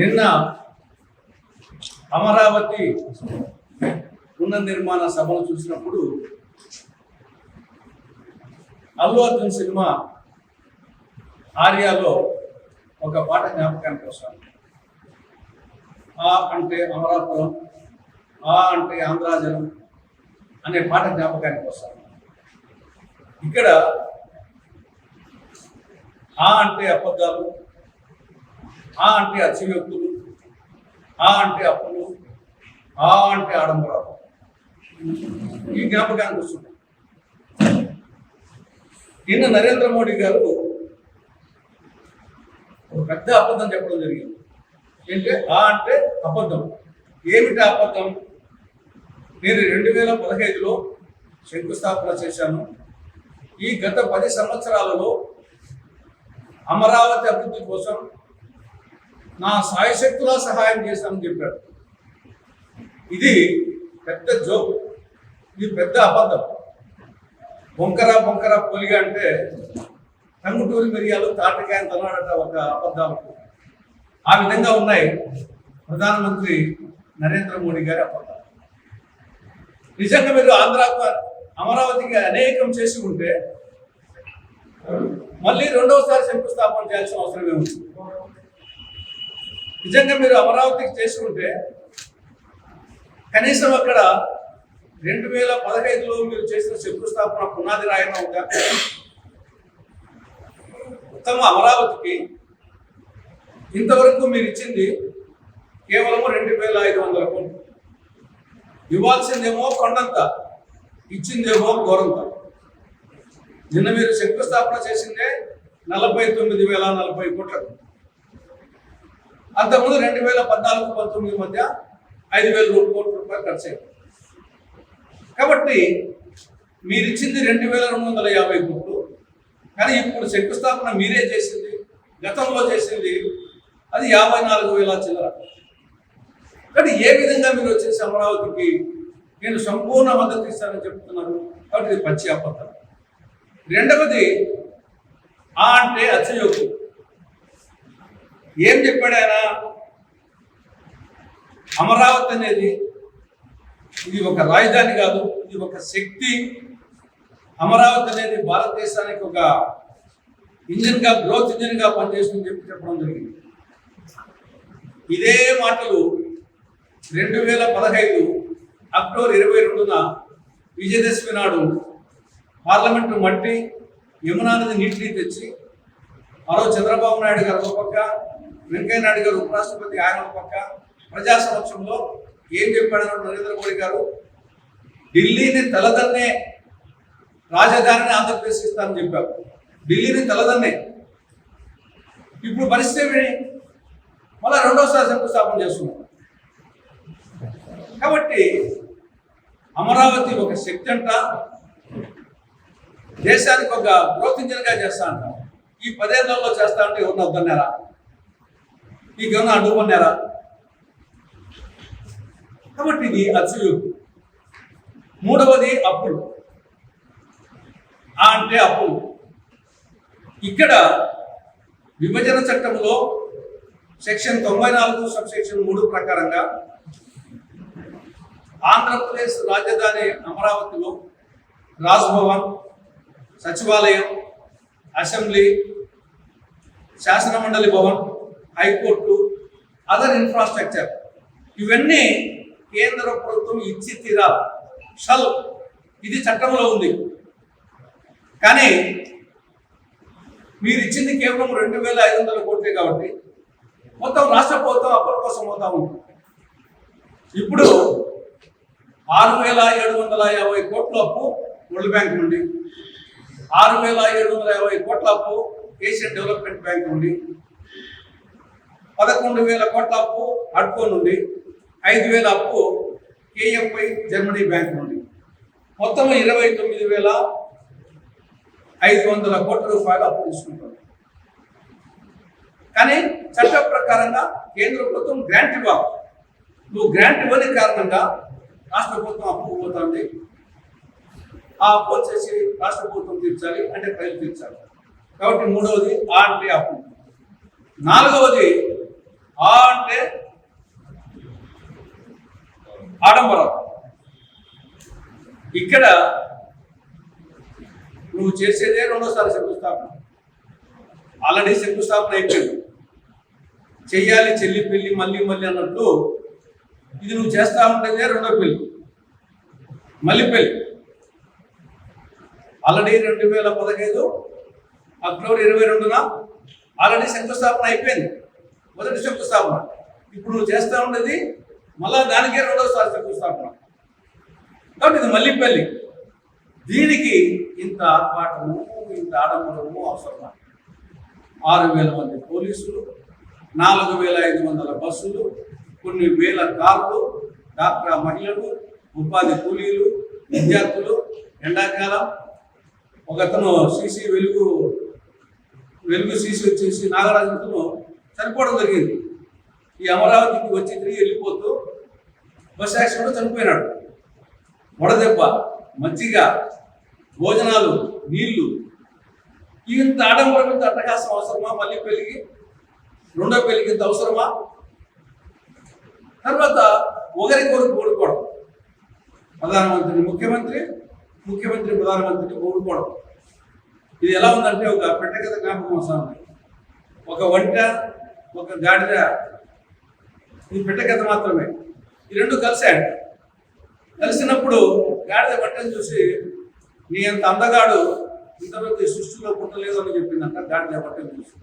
నిన్న అమరావతి పునర్నిర్మాణ సభను చూసినప్పుడు అల్లు అర్జున్ సినిమా ఆర్యాలో ఒక పాట జ్ఞాపకానికి వస్తాను ఆ అంటే అమరాపురం ఆ అంటే ఆంధ్రాజనం అనే పాట జ్ఞాపకానికి వస్తాను ఇక్కడ ఆ అంటే అబద్ధాలు ఆ అంటే అతివ్యక్తులు ఆ అంటే అప్పులు ఆ అంటే ఆడంబరాలు. ఈ జ్ఞాపకానికి వస్తున్నాయి నిన్న నరేంద్ర మోడీ గారు ఒక పెద్ద అబద్ధం చెప్పడం జరిగింది. ఏంటంటే ఆ అంటే అబద్ధం. ఏమిటి అబద్ధం? నేను రెండు వేల పదహైదులో శంకుస్థాపన చేశాను. ఈ గత పది సంవత్సరాలలో అమరావతి అభివృద్ధి కోసం నా సాయశక్తులా సహాయం చేస్తామని చెప్పాడు. ఇది పెద్ద జోక్. ఇది పెద్ద అబద్ధం. బొంకర బొంకర పొలిగా అంటే టంగుటూరి మిరియాలు తాటకాయ తన్నాడట ఒక అబద్ధాలు. ఆ విధంగా ఉన్నాయి ప్రధానమంత్రి నరేంద్ర మోడీ గారి అబద్ధాలు. నిజంగా మీరు ఆంధ్రాకు అమరావతికి అనేకం చేసి ఉంటే మళ్ళీ రెండవసారి శంకుస్థాపన చేయాల్సిన అవసరం ఏముంది? నిజంగా మీరు అమరావతికి చేసి ఉంటే కనీసం అక్కడ రెండు వేల పదహైదులో మీరు చేసిన శంకుస్థాపన పునాది రాయడం ఉందా ఉత్తమ అమరావతికి ఇంతవరకు మీరు ఇచ్చింది కేవలం రెండు వేల ఐదు వందల కోట్లు. ఇవ్వాల్సిందేమో కొండంత ఇచ్చిందేమో ఘోరంత నిన్న మీరు శంకుస్థాపన చేసిందే నలభై తొమ్మిది వేల నలభై కోట్లకు. అంతకుముందు రెండు వేల పద్నాలుగు పంతొమ్మిది మధ్య ఐదు వేల కోట్ల రూపాయలు ఖర్చు కాబట్టి మీరు ఇచ్చింది రెండు వేల రెండు వందల యాభై కోట్లు. కానీ ఇప్పుడు శంకుస్థాపన మీరే చేసింది గతంలో చేసింది అది యాభై నాలుగు వేల చిల్లర. కానీ ఏ విధంగా మీరు వచ్చేసి అమరావతికి నేను సంపూర్ణ మద్దతు ఇస్తానని చెప్తున్నారు. కాబట్టి ఇది పచ్చి అబద్ధం. రెండవది ఆ అంటే అచ్చయోగి ఏం చెప్పాడు ఆయన? అమరావతి అనేది ఇది ఒక రాజధాని కాదు ఇది ఒక శక్తి. అమరావతి అనేది భారతదేశానికి ఒక ఇంజన్గా గ్రోత్ ఇంజన్గా పనిచేస్తుందని చెప్పి చెప్పడం జరిగింది. ఇదే మాటలు రెండు వేల పదహైదు అక్టోబర్ ఇరవై రెండున విజయదశమి నాడు పార్లమెంటు మట్టి యమునా నది నీటిని తెచ్చి మరో చంద్రబాబు నాయుడు గారు ఒక పక్క వెంకయ్య నాయుడు గారు ఉపరాష్ట్రపతి ఆయన ఒక పక్క. ప్రజా సమక్షంలో ఏం చెప్పాడన్నారు నరేంద్ర మోడీ గారు? ఢిల్లీని తలదన్నే రాజధానిని ఆంధ్రప్రదేశ్ ఇస్తానని చెప్పారు. ఢిల్లీని తలదన్నే. ఇప్పుడు పరిస్థితి ఏమి? మళ్ళా రెండోసారి శంకుస్థాపన చేస్తున్నాం కాబట్టి అమరావతి ఒక శక్తి అంట దేశానికి ఒక గ్రోత్ ఇంజిన్గా చేస్తా అంటాం. ఈ పదేళ్ళలో చేస్తా అంటే ఎవరిని వద్దన్నారా? నీకేమన్నా అడ్డుకున్నారా కాబట్టి ఇది అత్యుయోగి మూడవది అప్పులు. ఆ అంటే అప్పులు. ఇక్కడ విభజన చట్టంలో సెక్షన్ తొంభై నాలుగు సబ్ సెక్షన్ మూడు ప్రకారంగా ఆంధ్రప్రదేశ్ రాజధాని అమరావతిలో రాజ్భవన్ సచివాలయం అసెంబ్లీ శాసనమండలి భవన్ హైకోర్టు అదర్ ఇన్ఫ్రాస్ట్రక్చర్. ఇవన్నీ కేంద్ర ప్రభుత్వం ఇచ్చి తీరాలి. షల్ ఇది చట్టంలో ఉంది. కానీ మీరు ఇచ్చింది కేవలం రెండు వేల ఐదు వందల కోట్లే కాబట్టి మొత్తం రాష్ట్ర ప్రభుత్వం అప్పుల కోసం పోతా ఉంది. ఇప్పుడు ఆరు వేల ఏడు వందల యాభై కోట్ల అప్పు వరల్డ్ బ్యాంక్ నుండి ఆరు వేల ఏడు వందల యాభై కోట్ల అప్పు ఏషియన్ డెవలప్మెంట్ బ్యాంక్ నుండి పదకొండు వేల కోట్ల అప్పు అడ్కో నుండి ఐదు వేల అప్పు కేఎఫ్ఐ జర్మనీ బ్యాంక్ నుండి. మొత్తం ఇరవై తొమ్మిది వేల ఐదు వందల కోట్ల రూపాయలు అప్పు తీసుకుంటారు. కానీ చట్ట ప్రకారంగా కేంద్ర ప్రభుత్వం గ్రాంట్ ఇవ్వాలి. నువ్వు గ్రాంట్ ఇవ్వని కారణంగా రాష్ట్ర ప్రభుత్వం అప్పు పోతుంది ఆ అప్పు వచ్చేసి రాష్ట్ర ప్రభుత్వం తీర్చాలి అంటే ప్రజలు తీర్చాలి. కాబట్టి మూడవది ఆ అంటే అప్పు. నాలుగవది ఆ అంటే ఆడంబరం. ఇక్కడ నువ్వు చేసేదే రెండోసారి శంకుస్థాపన. ఆల్రెడీ శంకుస్థాపన అయిపోయింది. చెయ్యాలి చెల్లి పెళ్ళి మళ్ళీ మళ్ళీ అన్నట్టు ఇది నువ్వు చేస్తా ఉంటేనే రెండో పెళ్ళి మళ్ళీ పెళ్ళి ఆల్రెడీ రెండు వేల పదహైదు అక్టోబర్ ఇరవై రెండున ఆల్రెడీ శంకుస్థాపన అయిపోయింది. మొదటి శంకుస్థాపన. ఇప్పుడు నువ్వు ఉండేది మళ్ళా దానికే రెండోసారి శంకుస్థాపన. కాబట్టి ఇది మళ్ళీ దీనికి ఇంత ఆర్పాటము ఇంత ఆడంబరము అవసరం ఆరు వేల మంది పోలీసులు నాలుగు వేల ఐదు వందల బస్సులు కొన్ని వేల కార్లు డాక్టర్ మహిళలు ఉపాధి కూలీలు విద్యార్థులు ఎండాకాలం ఒకతను సీసీ వెలుగు వెలుగు సీసీ వచ్చేసి నాగరాజుతో చనిపోవడం జరిగింది. ఈ అమరావతికి వచ్చి తిరిగి వెళ్ళిపోతూ బస్ యాక్సిడెంట్ చనిపోయినాడు. వడదెబ్బ మజ్జిగ భోజనాలు నీళ్ళు ఇంత ఆడంబరం ఇంత అట్టకాసం అవసరమా? మళ్ళీ పెళ్ళికి రెండో పెళ్ళికి ఇంత అవసరమా? తర్వాత ఒకరికొకరు ఓడుకోవడం ప్రధానమంత్రి ముఖ్యమంత్రి ముఖ్యమంత్రి ప్రధానమంత్రికి ఊరుకోవడం ఇది ఎలా ఉందంటే ఒక పెట్టగత జ్ఞాపకం వస్తుంది ఒక వంట ఒక గాడిద ఇది పెట్టగత మాత్రమే. ఈ రెండు కలిశాడు కలిసినప్పుడు గాడిద వంటను చూసి నీ అంత అందగాడు ఇంతవరకు సృష్టిలో పుట్టలేదు అని చెప్పిందంట గాడిద వంటను చూసి.